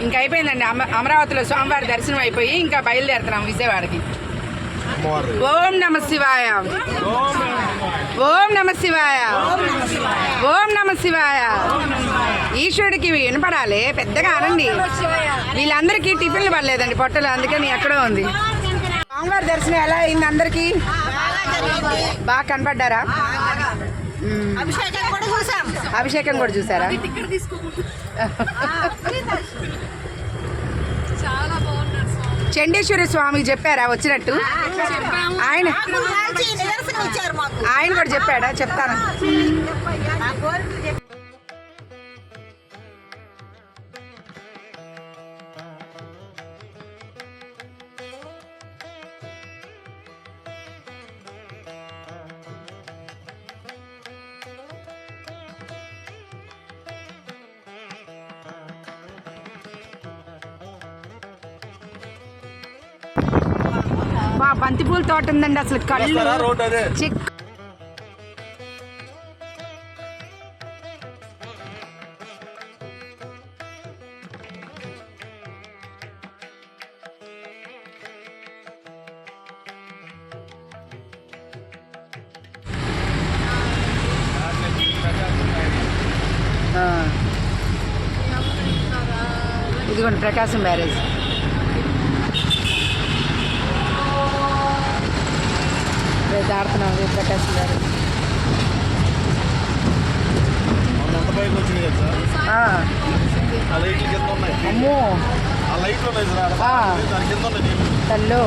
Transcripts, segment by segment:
ఇంకా అయిపోయిందండి. అమ- అమరావతిలో స్వామివారి దర్శనం అయిపోయి ఇంకా బయలుదేరుతున్నాం విజయవాడకి. ఓం నమ శివాయ. ఓం నమ శివాయ. ఓం నమ శివాయ. ఈశ్వరుడికి వినపడాలి. పెద్దగా అనండి. వీళ్ళందరికీ టిఫిన్లు పడలేదండి పొట్టలు అందుకని ఎక్కడో ఉంది. స్వామివారి దర్శనం ఎలా అయింది అందరికీ? బాగా కనపడ్డారా. అభిషేకం కూడా చూసాం. అభిషేకం కూడా చూసారా? చండేశ్వర స్వామి చెప్పారా వచ్చినట్టు? ఆయన ఆయన కూడా చెప్పాడా? చెప్తాను. బా బంతిపూల తోట ఉందండి అసలు కళ్ళు వస్తారా? రోడ్ అదే. చిక్ ఆ. ఇదిగోండి ప్రకాశం బ్యారేజ్ దాని కింద ఉన్నాయి నీళ్ళు. తల్లో.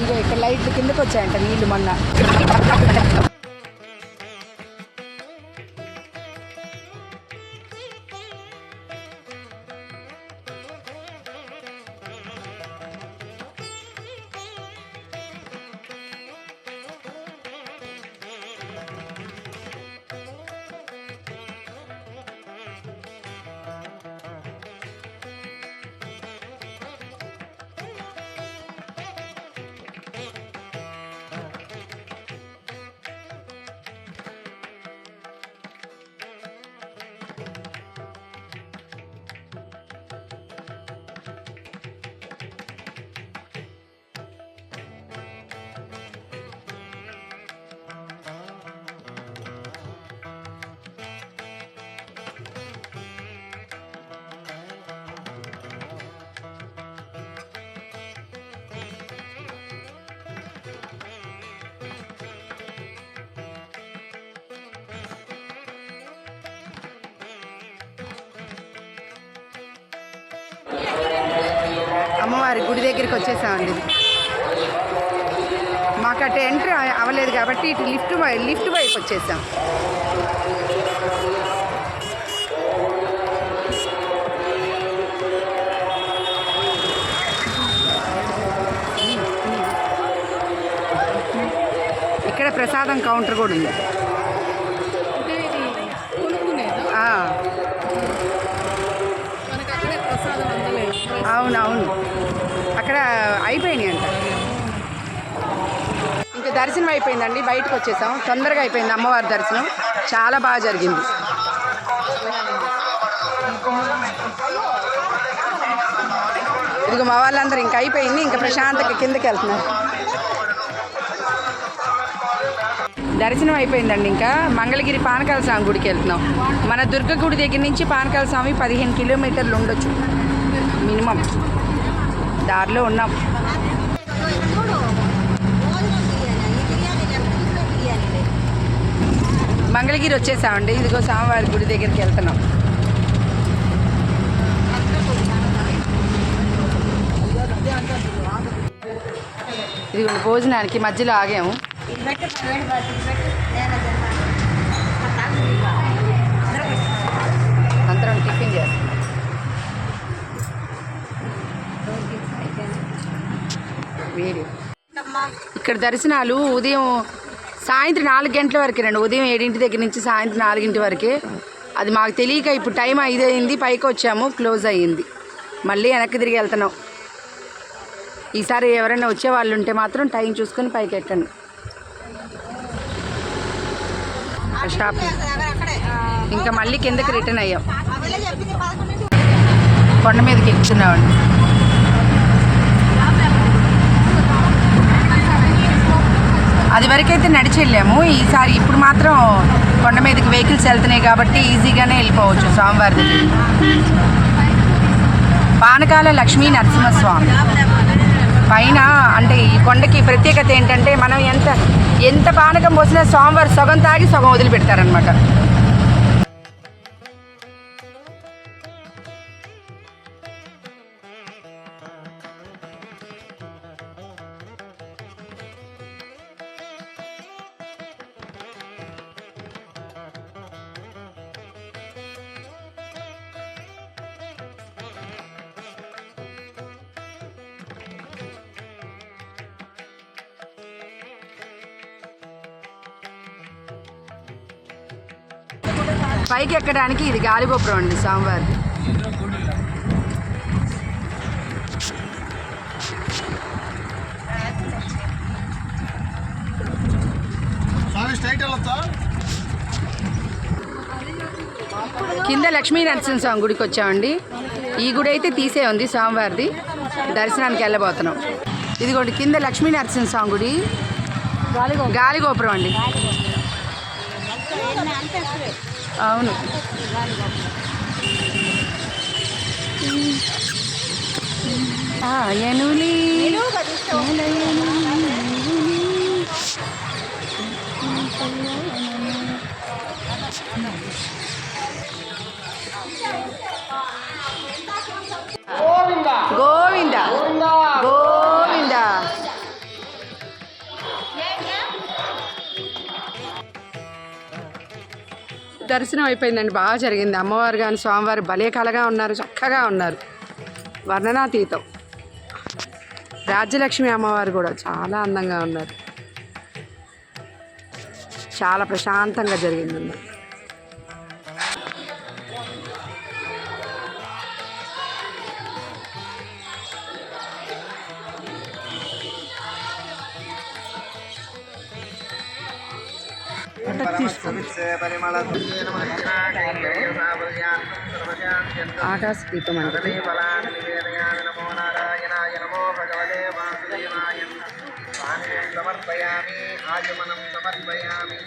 ఇగో ఇక్కడ లైట్లు కిందకు వచ్చాయంట నీళ్ళు మొన్న. అమ్మవారి గుడి దగ్గరికి వచ్చేసామండి. మాకు అటు ఎంట్రీ అవ్వలేదు కాబట్టి ఇటు లిఫ్ట్ వై లిఫ్ట్ వైపు వచ్చేసాం. ఇక్కడ ప్రసాదం కౌంటర్ కూడా ఉంది. ఆ. అక్కడ అయిపోయినాయి అంట. ఇంకా దర్శనం అయిపోయిందండి బయటకు వచ్చేసాం. తొందరగా అయిపోయింది అమ్మవారి దర్శనం. చాలా బాగా జరిగింది. ఇదిగో మా వాళ్ళందరూ ఇంకా అయిపోయింది ఇంకా ప్రశాంతకి కిందకి వెళ్తున్నారు. దర్శనం అయిపోయిందండి ఇంకా. మంగళగిరి పానకాల స్వామి గుడికి వెళ్తున్నాం. మన దుర్గ గుడి దగ్గర నుంచి పానకాల స్వామి పదిహేను కిలోమీటర్లు ఉండొచ్చు. మినిమం. దారిలో ఉన్నాం. మంగళగిరి వచ్చేసామండి. ఇదిగో స్వామివారి గుడి దగ్గరికి వెళ్తున్నాం. ఇదిగోండి భోజనానికి మధ్యలో ఆగాము. ఇక్కడ దర్శనాలు ఉదయం సాయంత్రం నాలుగు గంటల వరకు రండి. ఉదయం ఏడింటి దగ్గర నుంచి సాయంత్రం నాలుగింటి వరకే. అది మాకు తెలియక ఇప్పుడు టైం ఐదు అయింది పైకి వచ్చాము క్లోజ్ అయ్యింది. మళ్ళీ వెనక్కి తిరిగి వెళ్తున్నాం. ఈసారి ఎవరైనా వచ్చే వాళ్ళు ఉంటే మాత్రం టైం చూసుకొని పైకి ఎక్కండి. షాపింగ్ ఇంకా మళ్ళీ కిందకి రిటర్న్ అయ్యాం. కొండ మీదకి ఎక్కుతున్నామండి. అది వరకైతే నడిచి వెళ్ళాము. ఈసారి ఇప్పుడు మాత్రం కొండ మీదకి వెహికల్స్ వెళ్తున్నాయి కాబట్టి ఈజీగానే వెళ్ళిపోవచ్చు స్వామివారి దగ్గరికి పానకాల లక్ష్మీ నరసింహస్వామి. పైన అంటే ఈ కొండకి ప్రత్యేకత ఏంటంటే మనం ఎంత ఎంత పానకం పోసినా స్వామివారు సగం తాగి సగం వదిలిపెడతారనమాట పైకి ఎక్కడానికి ఇది గాలిగోపురం అండి స్వామివారిది స్వామి కింద లక్ష్మీ నరసింహస్వామి గుడికి వచ్చామండి. ఈ గుడి అయితే తీసే ఉంది స్వామివారిది. దర్శనానికి వెళ్ళబోతున్నాం. ఇదిగోండి కింద లక్ష్మీ నరసింహస్వామి గుడి. గాలిగోపురం. అండి. అవును. ఆయనులీ గోవింద దర్శనం అయిపోయిందండి. బాగా జరిగింది. అమ్మవారు కానీ స్వామివారు భలే కలగా ఉన్నారు. చక్కగా ఉన్నారు. వర్ణనాతీతం. రాజ్యలక్ష్మి అమ్మవారు కూడా చాలా అందంగా ఉన్నారు. చాలా ప్రశాంతంగా జరిగిందండి ఆకాశ దీపం అంటే. సమర్పయామి ఆచమనం సమర్పయామి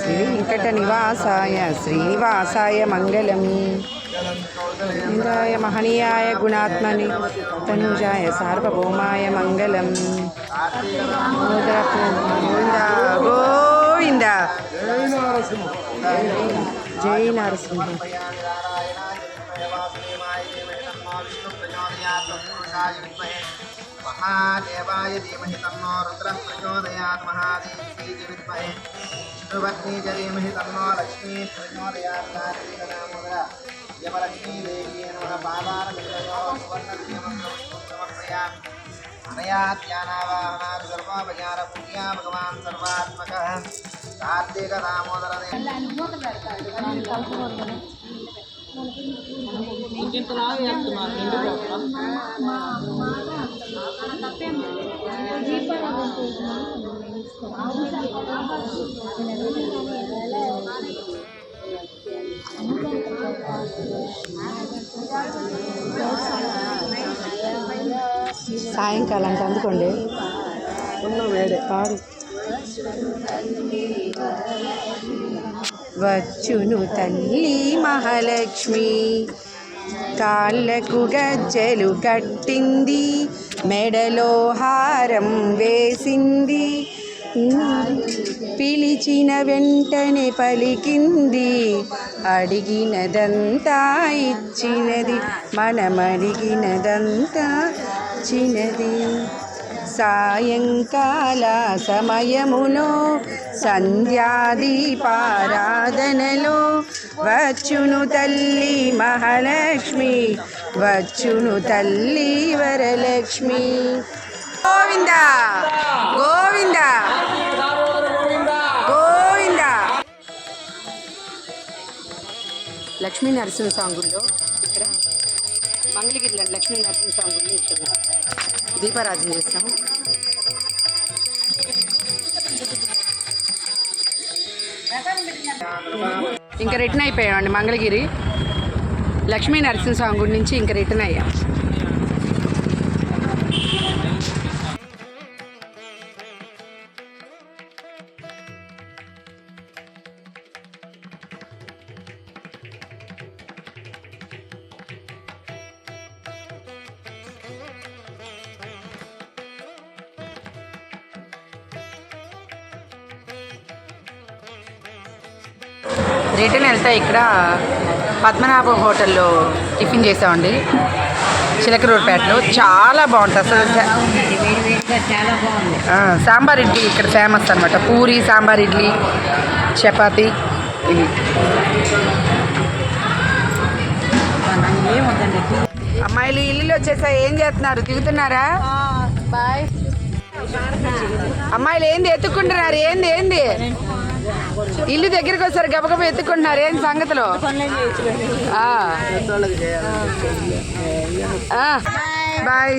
శ్రీ వెంకట నివాసాయ శ్రీనివాసాయ మంగళం. ఇంద్రాయ మహనీయాయ గుణాత్మని తనుజాయ సార్వభౌమాయ మంగళం. గోవింద. గోవింద జై నరసింహ. महादेवाय धीमहि तन्नो रुद्रः प्रचोदयात् महादेवी विद्महे विष्णुपत्नी च धीमहि तन्नो लक्ष्मी प्रचोदयात् कार्तिकदामोदर यमलक्ष्मी देवी नमः पादारविन्दयो सुवर्णदिव्यमन्त्रमस्तमर्पयामि अनया ध्यानावाहनात् सर्वोपचारपूज्या भगवान् सर्वात्मकः कार्तिकदामोदरदेव సాయంకాలం అందుకోండి. వేడే వచ్చును తల్లి మహాలక్ష్మి కాళ్ళకు గజ్జలు కట్టింది. మెడలో హారం వేసింది. పిలిచిన వెంటనే పలికింది. అడిగినదంతా ఇచ్చినది. మనమడిగినదంతా ఇచ్చినది. సాయంకాల సమయములో సంధ్యాదీపారాధనలో వచ్చును తల్లి మహాలక్ష్మి వచ్చును తల్లి వరలక్ష్మి. గోవింద గోవింద గోవింద. లక్ష్మీ నరసింహ సాంగుల్లో ఇక్కడ మంగళగిరిలో లక్ష్మీ నరసింహ సాంగుల్లో ఇక్కడ దీపారాధన చేస్తాము. ఇంకా రిటర్న్ అయిపోయామండి మంగళగిరి లక్ష్మీ నరసింహస్వామి గుడి నుంచి ఇంకా రిటర్న్ అయ్యాం. రిటర్న్ వెళ్తే ఇక్కడ పద్మనాభ హోటల్లో టిఫిన్ చేసామండి. చిలకరూరుపేటలో చాలా బాగుంటుంది అసలు. సాంబార్ ఇడ్లీ ఇక్కడ ఫేమస్ అనమాట పూరి సాంబార్ ఇడ్లీ చపాతి ఇవి అమ్మాయిలు ఇల్లు వచ్చేసా ఏం చేస్తున్నారు? దిగుతున్నారా బాయ్. అమ్మాయిలు ఏంది? ఎత్తుకుంటున్నారు ఏంది? ఏంది? ఇల్లు దగ్గరికి వస్తారు గబగబా ఎత్తుకుంటున్నారు. ఏంది సంగతిలో. బాయ్.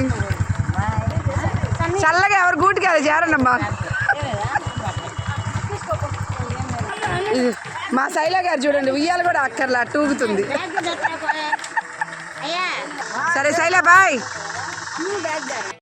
చల్లగా ఎవరు గూటికి అది చేరండమ్మా ఇది మా శైల గారు చూడండి ఉయ్యాలు కూడా అక్కర్లా టూగుతుంది సరే శైల బాయ్.